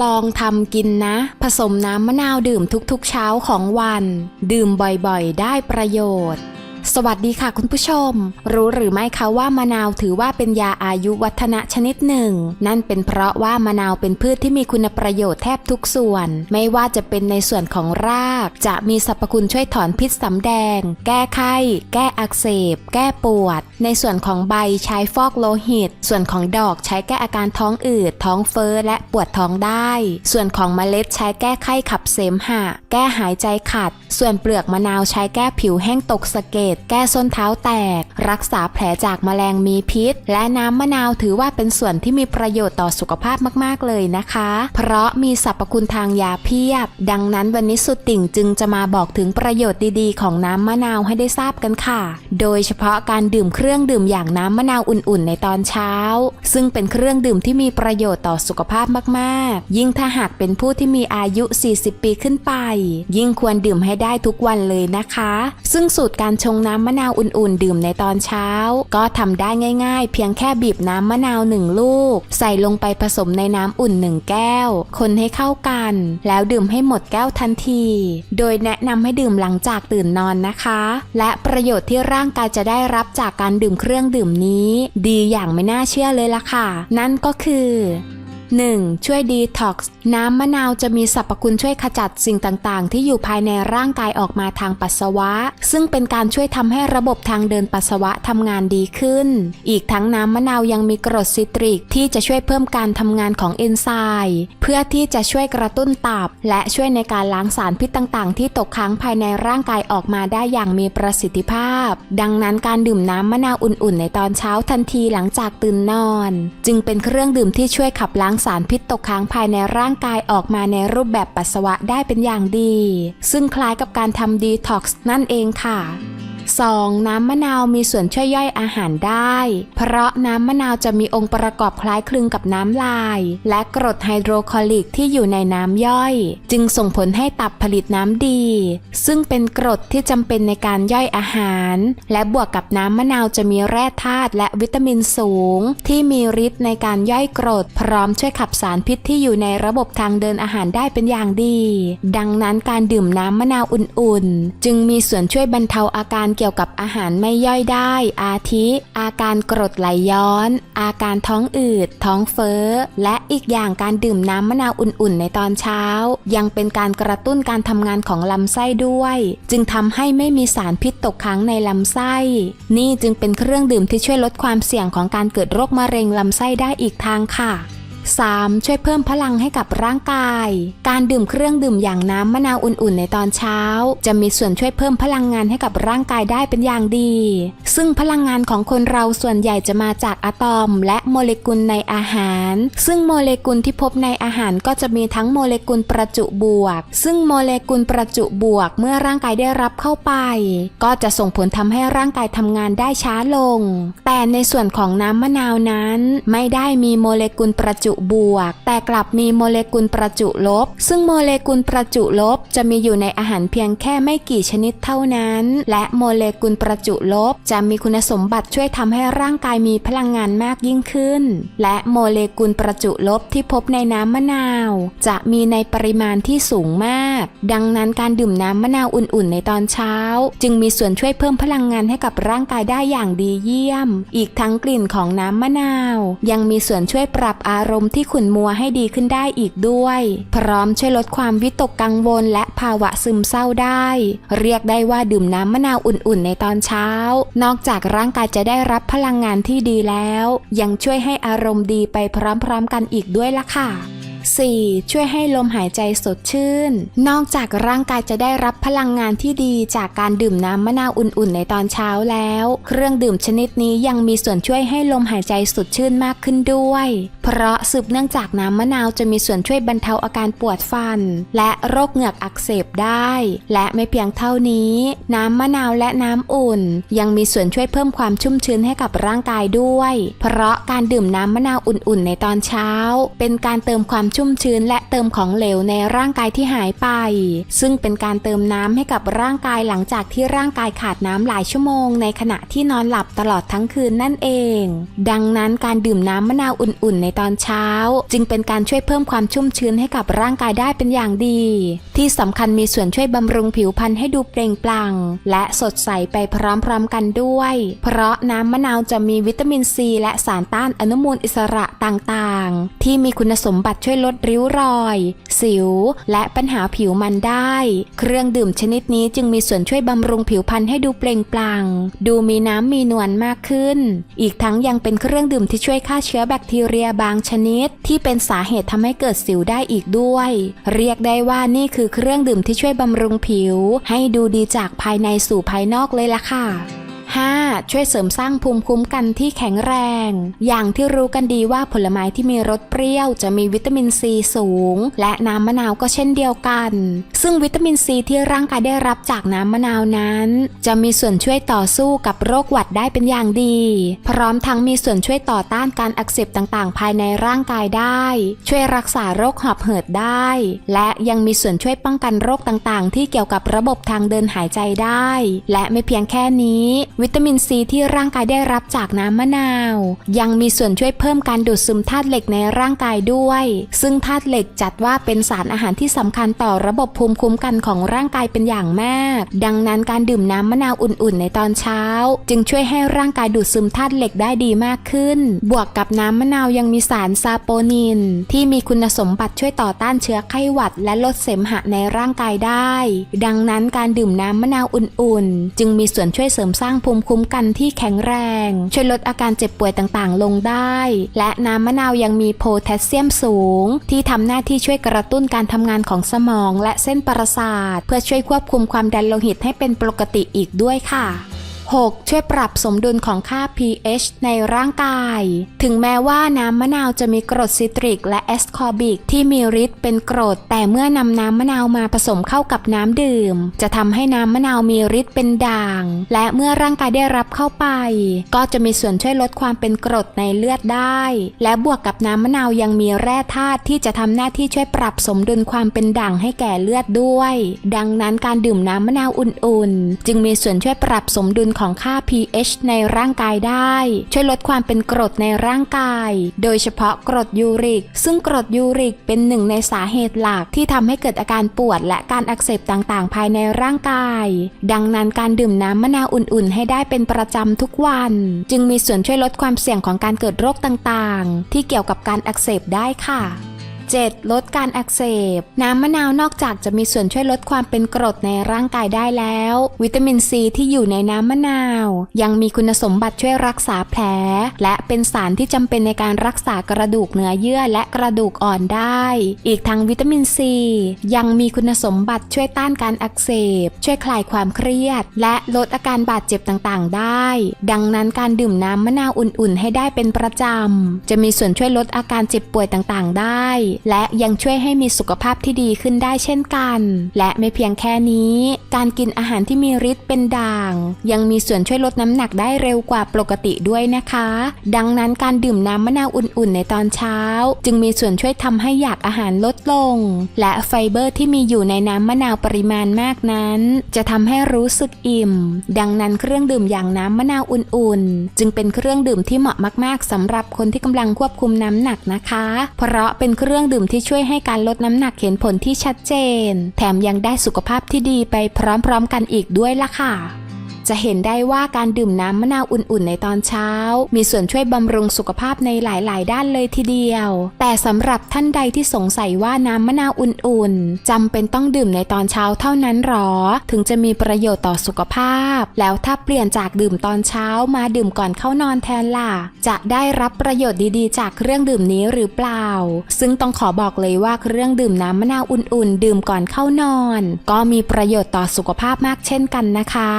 ลองทำกินนะ ผสมน้ำมะนาวดื่มทุกๆเช้าของวัน ดื่มบ่อยๆ ได้ประโยชน์ สวัสดีค่ะคุณผู้ชม รู้หรือไม่คะว่ามะนาวถือว่าเป็นยาอายุวัฒนะชนิดหนึ่ง นั่นเป็นเพราะว่ามะนาวเป็นพืชที่มีคุณประโยชน์แทบทุกส่วน ไม่ว่าจะเป็นในส่วนของราก จะมีสรรพคุณช่วยถอนพิษสำแดง แก้ไข้ แก้อักเสบ แก้ปวด ในส่วนของใบใช้ฟอกโลหิต ส่วนของดอกใช้แก้อาการท้องอืดท้องเฟ้อและปวดท้องได้ ส่วนของเมล็ดใช้แก้ไข้ขับเสมหะ แก้หายใจขัด ส่วนเปลือกมะนาวใช้แก้ผิวแห้งตกสะเก็ดแก้ส้นเท้าแตก รักษาแผลจากแมลงมีพิษ และน้ำมะนาวถือว่าเป็นส่วนที่มีประโยชน์ต่อสุขภาพมากๆเลยนะคะ เพราะมีสรรพคุณทางยาเพียบ ดังนั้นวันนี้สุดติ่งจึงจะมาบอกถึงประโยชน์ดีๆ ของน้ำมะนาวให้ได้ทราบกันค่ะ โดยเฉพาะการดื่มเครื่องดื่มอย่างน้ำมะนาวอุ่นๆ ในตอนเช้า ซึ่งเป็นเครื่องดื่มที่มีประโยชน์ต่อสุขภาพมากๆ ยิ่งถ้าหากเป็นผู้ที่มีอายุ 40 ปีขึ้นไป ยิ่งควรดื่มให้ได้ทุกวันเลยนะคะ ซึ่งสูตรการชงน้ำ้ำมะนาวอุ่นๆ ดื่มในตอนเช้า ก็ทำได้ง่ายๆ เพียงแค่บีบน้ำมะนาวหนึ่งลูก ใส่ลงไปผสมในน้ำอุ่นหนึ่งแก้ว คนให้เข้ากัน แล้วดื่มให้หมดแก้วทันที โดยแนะนำให้ดื่มหลังจากตื่นนอนนะคะ และประโยชน์ที่ร่างกายจะได้รับจากการดื่มเครื่องดื่มนี้ ดีอย่างไม่น่าเชื่อเลยล่ะค่ะ นั่นก็คือ 1. ช่วยดีท็อกซ์น้ำมะนาวจะมีสรรพคุณช่วยขจัดสิ่งต่างๆ ที่อยู่ภายในร่างกายออกมาทางปัสสาวะ ซึ่งเป็นการช่วยทำให้ระบบทางเดินปัสสาวะทำงานดีขึ้น อีกทั้งน้ำมะนาวยังมีกรดซิตริกที่จะช่วยเพิ่มการทำงานของเอนไซม์เพื่อที่จะช่วยกระตุ้นตับ และช่วยในการล้างสารพิษต่างๆ ที่ตกค้างภายในร่างกายออกมาได้อย่างมีประสิทธิภาพ ดังนั้นการดื่มน้ำมะนาวอุ่นๆ ในตอนเช้าทันทีหลังจากตื่นนอน จึงเป็นเครื่องดื่มที่ช่วยขับล้างสารพิษตกค้างภายในร่างกายออกมาในรูปแบบปัสสาวะได้เป็นอย่างดี ซึ่งคล้ายกับการทำดีท็อกซ์นั่นเองค่ะ 2. น้ำมะนาวมีส่วนช่วยย่อยอาหารได้ เพราะน้ำมะนาวจะมีองค์ประกอบคล้ายคลึงกับน้ำลาย และกรดไฮโดรคลอริกที่อยู่ในน้ำย่อย จึงส่งผลให้ตับผลิตน้ำดี ซึ่งเป็นกรดที่จำเป็นในการย่อยอาหาร และบวกกับน้ำมะนาวจะมีแร่ธาตุและวิตามินสูง ที่มีฤทธิ์ในการย่อยกรด พร้อมช่วยขับสารพิษที่อยู่ในระบบทางเดินอาหารได้เป็นอย่างดี ดังนั้นการดื่มน้ำมะนาวอุ่นๆ จึงมีส่วนช่วยบรรเทาอาการเกี่ยวกับอาหารไม่ย่อยได้ อาทิ อาการกรดไหลย้อน อาการท้องอืด ท้องเฟ้อ และอีกอย่างการดื่มน้ำมะนาวอุ่นๆ ในตอนเช้า ยังเป็นการกระตุ้นการทำงานของลำไส้ด้วย จึงทำให้ไม่มีสารพิษตกค้างในลำไส้ นี่จึงเป็นเครื่องดื่มที่ช่วยลดความเสี่ยงของการเกิดโรคมะเร็งลำไส้ได้อีกทางค่ะ 3. ช่วยเพิ่มพลังให้กับร่างกาย การดื่มเครื่องดื่มอย่างน้ำมะนาวอุ่นๆ ในตอนเช้า จะมีส่วนช่วยเพิ่มพลังงานให้กับร่างกายได้เป็นอย่างดี ซึ่งพลังงานของคนเราส่วนใหญ่จะมาจากอะตอม และโมเลกุลในอาหาร ซึ่งโมเลกุลที่พบในอาหารก็จะมีทั้งโมเลกุลประจุบวก ซึ่งโมเลกุลประจุบวกเมื่อร่างกายได้รับเข้าไป ก็จะส่งผลทำให้ร่างกายทำงานได้ช้าลง แต่ในส่วนของน้ำมะนาวนั้น ไม่ได้มีโมเลกุลประจุบวก แต่กลับมีโมเลกุลประจุลบ ซึ่งโมเลกุลประจุลบจะมีอยู่ในอาหารเพียงแค่ไม่กี่ชนิดเท่านั้น และโมเลกุลประจุลบ จะมีคุณสมบัติช่วยทำให้ร่างกายมีพลังงานมากยิ่งขึ้น และโมเลกุลประจุลบที่พบในน้ำมะนาว จะมีในปริมาณที่สูงมาก ดังนั้นการดื่มน้ำมะนาวอุ่นๆ ในตอนเช้า จึงมีส่วนช่วยเพิ่มพลังงานให้กับร่างกายได้อย่างดีเยี่ยม อีกทั้งกลิ่นของน้ำมะนาว ยังมีส่วนช่วยปรับอารมมณ์ที่ขุ่นมัวให้ดีขึ้นได้อีกด้วย พร้อมช่วยลดความวิตกกังวลและภาวะซึมเศร้าได้ เรียกได้ว่าดื่มน้ำมะนาวอุ่นๆ ในตอนเช้า นอกจากร่างกายจะได้รับพลังงานที่ดีแล้ว ยังช่วยให้อารมณ์ดีไปพร้อมๆกันอีกด้วยล่ะค่ะ 4. ช่วยให้ลมหายใจสดชื่น นอกจากร่างกายจะได้รับพลังงานที่ดีจากการดื่มน้ำมะนาวอุ่นๆ ในตอนเช้าแล้ว เครื่องดื่มชนิดนี้ยังมีส่วนช่วยให้ลมหายใจสดชื่นมากขึ้นด้วย เพราะสืบเนื่องจากน้ำมะนาวจะมีส่วนช่วยบรรเทาอาการปวดฟัน และโรคเหงือกอักเสบได้ และไม่เพียงเท่านี้ น้ำมะนาวและน้ำอุ่น ยังมีส่วนช่วยเพิ่มความชุ่มชื้นให้กับร่างกายด้วย เพราะการดื่มน้ำมะนาวอุ่นๆ ในตอนเช้า เป็นการเติมความชุ่มชื้นและเติมของเหลวในร่างกายที่หายไป ซึ่งเป็นการเติมน้ำให้กับร่างกายหลังจากที่ร่างกายขาดน้ำหลายชั่วโมง ในขณะที่นอนหลับตลอดทั้งคืนนั่นเอง ดังนั้นการดื่มน้ำมะนาวอุ่นๆ ในตอนเช้า จึงเป็นการช่วยเพิ่มความชุ่มชื้นให้กับร่างกายได้เป็นอย่างดี ที่สำคัญมีส่วนช่วยบำรุงผิวพรรณให้ดูเปล่งปลั่ง และสดใสไปพร้อมๆกันด้วย เพราะน้ำมะนาวจะมีวิตามินซีและสารต้านอนุมูลอิสระต่างๆ ที่มีคุณสมบัติช่วยลดริ้วรอย สิว และปัญหาผิวมันได้ เครื่องดื่มชนิดนี้จึงมีส่วนช่วยบำรุงผิวพรรณให้ดูเปล่งปลั่ง ดูมีน้ำมีนวลมากขึ้น อีกทั้งยังเป็นเครื่องดื่มที่ช่วยฆ่าเชื้อแบคทีเรียบางชนิด ที่เป็นสาเหตุทำให้เกิดสิวได้อีกด้วย เรียกได้ว่านี่คือเครื่องดื่มที่ช่วยบำรุงผิว ให้ดูดีจากภายในสู่ภายนอกเลยล่ะค่ะ 5. ช่วยเสริมสร้างภูมิคุ้มกันที่แข็งแรง อย่างที่รู้กันดีว่าผลไม้ที่มีรสเปรี้ยว จะมีวิตามินซีสูง และน้ำมะนาวก็เช่นเดียวกัน ซึ่งวิตามินซีที่ร่างกายได้รับจากน้ำมะนาวนั้น จะมีส่วนช่วยต่อสู้กับโรคหวัดได้เป็นอย่างดี พร้อมทั้งมีส่วนช่วยต่อต้านการอักเสบต่างๆ ภายในร่างกายได้ ช่วยรักษาโรคหอบหืดได้ และยังมีส่วนช่วยป้องกันโรคต่างๆ ที่เกี่ยวกับระบบทางเดินหายใจได้ และไม่เพียงแค่นี้วิตามินซีที่ร่างกายได้รับจากน้ำมะนาว ยังมีส่วนช่วยเพิ่มการดูดซึมธาตุเหล็กในร่างกายด้วย ซึ่งธาตุเหล็กจัดว่าเป็นสารอาหารที่สำคัญต่อระบบภูมิคุ้มกันของร่างกายเป็นอย่างมาก ดังนั้นการดื่มน้ำมะนาวอุ่นๆ ในตอนเช้า จึงช่วยให้ร่างกายดูดซึมธาตุเหล็กได้ดีมากขึ้น บวกกับน้ำมะนาวยังมีสารซาโปนิน ที่มีคุณสมบัติช่วยต่อต้านเชื้อไข้หวัด และลดเสมหะในร่างกายได้ ดังนั้นการดื่มน้ำมะนาวอุ่นๆ จึงมีส่วนช่วยเสริมสร้างภูมิคุ้มกันที่แข็งแรง ช่วยลดอาการเจ็บป่วยต่างๆ ลงได้ และน้ำมะนาวยังมีโพแทสเซียมสูง ที่ทำหน้าที่ช่วยกระตุ้นการทำงานของสมองและเส้นประสาท เพื่อช่วยควบคุมความดันโลหิตให้เป็นปกติอีกด้วยค่ะ 6. ช่วยปรับสมดุลของค่า pH ในร่างกาย ถึงแม้ว่าน้ำมะนาวจะมีกรดซิตริก และแอสคอบิก ที่มีฤทธิ์เป็นกรด แต่เมื่อนำน้ำมะนาวมาผสมเข้ากับน้ำดื่ม จะทำให้น้ำมะนาวมีฤทธิ์เป็นด่าง และเมื่อร่างกายได้รับเข้าไป ก็จะมีส่วนช่วยลดความเป็นกรดในเลือดได้ และบวกกับน้ำมะนาวยังมีแร่ธาตุที่จะทำหน้าที่ช่วยปรับสมดุลความเป็นด่างให้แก่เลือดด้วย ดังนั้นการดื่มน้ำมะนาวอุ่นๆ จึงมีส่วนช่วยปรับสมดุลของของค่า pH ในร่างกายได้ ช่วยลดความเป็นกรดในร่างกาย โดยเฉพาะกรดยูริก ซึ่งกรดยูริกเป็นหนึ่งในสาเหตุหลักที่ทำให้เกิดอาการปวดและการอักเสบต่างๆ ภายในร่างกาย ดังนั้นการดื่มน้ำมะนาวอุ่นๆ ให้ได้เป็นประจำทุกวัน จึงมีส่วนช่วยลดความเสี่ยงของการเกิดโรคต่างๆ ที่เกี่ยวกับการอักเสบได้ค่ะ 7. ลดการอักเสบ น้ำมะนาวนอกจากจะมีส่วนช่วยลดความเป็นกรดในร่างกายได้แล้ว วิตามินซีที่อยู่ในน้ำมะนาว ยังมีคุณสมบัติช่วยรักษาแผล และเป็นสารที่จำเป็นในการรักษากระดูกเนื้อเยื่อและกระดูกอ่อนได้ อีกทั้งวิตามินซี ยังมีคุณสมบัติช่วยต้านการอักเสบ ช่วยคลายความเครียด และลดอาการบาดเจ็บต่างๆ ได้ ดังนั้นการดื่มน้ำมะนาวอุ่นๆ ให้ได้เป็นประจำจะมีส่วนช่วยลดอาการเจ็บป่วยต่างๆ ได้และยังช่วยให้มีสุขภาพที่ดีขึ้นได้เช่นกัน และไม่เพียงแค่นี้ การกินอาหารที่มีฤทธิ์เป็นด่าง ยังมีส่วนช่วยลดน้ำหนักได้เร็วกว่าปกติด้วยนะคะ ดังนั้นการดื่มน้ำมะนาวอุ่นๆ ในตอนเช้า จึงมีส่วนช่วยทำให้อยากอาหารลดลง และไฟเบอร์ที่มีอยู่ในน้ำมะนาวปริมาณมากนั้น จะทำให้รู้สึกอิ่ม ดังนั้นเครื่องดื่มอย่างน้ำมะนาวอุ่นๆ จึงเป็นเครื่องดื่มที่เหมาะมาก ๆสำหรับคนที่กำลังควบคุมน้ำหนักนะคะ เพราะเป็นเครื่องรื่องดื่มที่ช่วยให้การลดน้ำหนักเห็นผลที่ชัดเจน แถมยังได้สุขภาพที่ดีไปพร้อมๆกันอีกด้วยล่ะค่ะ จะเห็นได้ว่าการดื่มน้ำมะนาวอุ่นๆ ในตอนเช้า มีส่วนช่วยบำรุงสุขภาพในหลายๆ ด้านเลยทีเดียว แต่สำหรับท่านใดที่สงสัยว่าน้ำมะนาวอุ่นๆจำเป็นต้องดื่มในตอนเช้าเท่านั้นหรอ ถึงจะมีประโยชน์ต่อสุขภาพ แล้วถ้าเปลี่ยนจากดื่มตอนเช้ามาดื่มก่อนเข้านอนแทนล่ะ จะได้รับประโยชน์ดีๆ จากเครื่องดื่มนี้หรือเปล่า ซึ่งต้องขอบอกเลยว่าเครื่องดื่มน้ำมะนาวอุ่นๆ ดื่มก่อนเข้านอน ก็มีประโยชน์ต่อสุขภาพมากเช่นกันนะคะ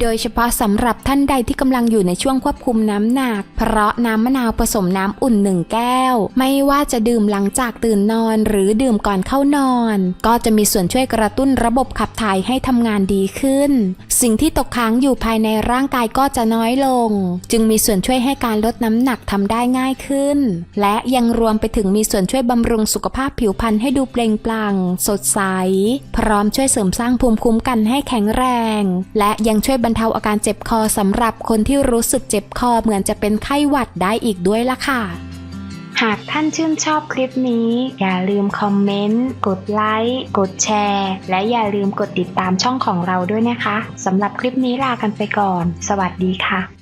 โดยยเฉพาะสำหรับท่านใดที่กำลังอยู่ในช่วงควบคุมน้ำหนัก เพราะน้ำมะนาวผสมน้ำอุ่นหนึ่งแก้ว ไม่ว่าจะดื่มหลังจากตื่นนอนหรือดื่มก่อนเข้านอน ก็จะมีส่วนช่วยกระตุ้นระบบขับถ่ายให้ทำงานดีขึ้น สิ่งที่ตกค้างอยู่ภายในร่างกายก็จะน้อยลง จึงมีส่วนช่วยให้การลดน้ำหนักทำได้ง่ายขึ้น และยังรวมไปถึงมีส่วนช่วยบำรุงสุขภาพผิวพรรณให้ดูเปล่งปลั่ง สดใส พร้อมช่วยเสริมสร้างภูมิคุ้มกันให้แข็งแรง และยังช่วยบรรเททาอาการเจ็บคอสำหรับคนที่รู้สึกเจ็บคอเหมือนจะเป็นไข้หวัดได้อีกด้วยล่ะค่ะ หากท่านชื่นชอบคลิปนี้ อย่าลืมคอมเมนต์ กดไลค์ กดแชร์ และอย่าลืมกดติดตามช่องของเราด้วยนะคะสำหรับคลิปนี้ลากันไปก่อน สวัสดีค่ะ